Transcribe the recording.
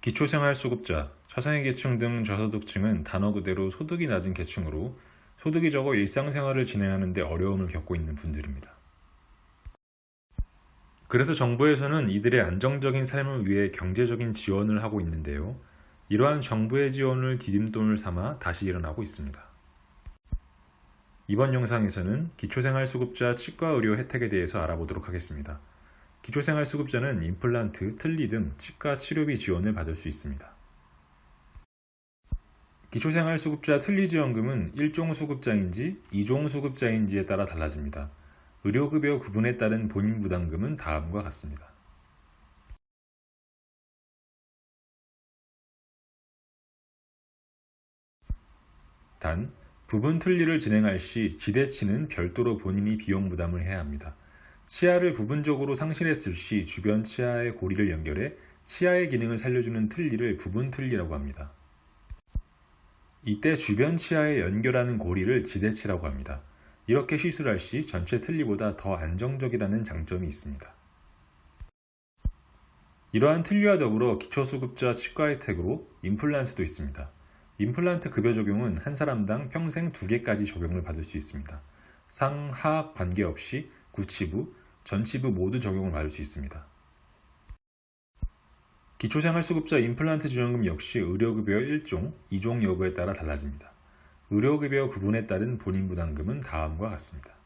기초생활수급자, 차상위계층 등 저소득층은 단어 그대로 소득이 낮은 계층으로 소득이 적어 일상생활을 진행하는 데 어려움을 겪고 있는 분들입니다. 그래서 정부에서는 이들의 안정적인 삶을 위해 경제적인 지원을 하고 있는데요. 이러한 정부의 지원을 디딤돌 삼아 다시 일어나고 있습니다. 이번 영상에서는 기초생활수급자 치과의료 혜택에 대해서 알아보도록 하겠습니다. 기초생활수급자는 임플란트, 틀니 등 치과 치료비 지원을 받을 수 있습니다. 기초생활수급자 틀니지원금은 1종 수급자인지 2종 수급자인지에 따라 달라집니다. 의료급여 구분에 따른 본인 부담금은 다음과 같습니다. 단, 부분 틀니를 진행할 시 지대치는 별도로 본인이 비용 부담을 해야 합니다. 치아를 부분적으로 상실했을 시 주변 치아의 고리를 연결해 치아의 기능을 살려주는 틀니를 부분 틀니라고 합니다. 이때 주변 치아에 연결하는 고리를 지대치라고 합니다. 이렇게 시술할 시 전체 틀니보다 더 안정적이라는 장점이 있습니다. 이러한 틀니와 더불어 기초수급자 치과 혜택으로 임플란트도 있습니다. 임플란트 급여 적용은 한 사람당 평생 두 개까지 적용을 받을 수 있습니다. 상, 하 관계없이 구치부, 전치부 모두 적용을 받을 수 있습니다. 기초생활수급자 임플란트 지원금 역시 의료급여 1종, 2종 여부에 따라 달라집니다. 의료급여 구분에 따른 본인 부담금은 다음과 같습니다.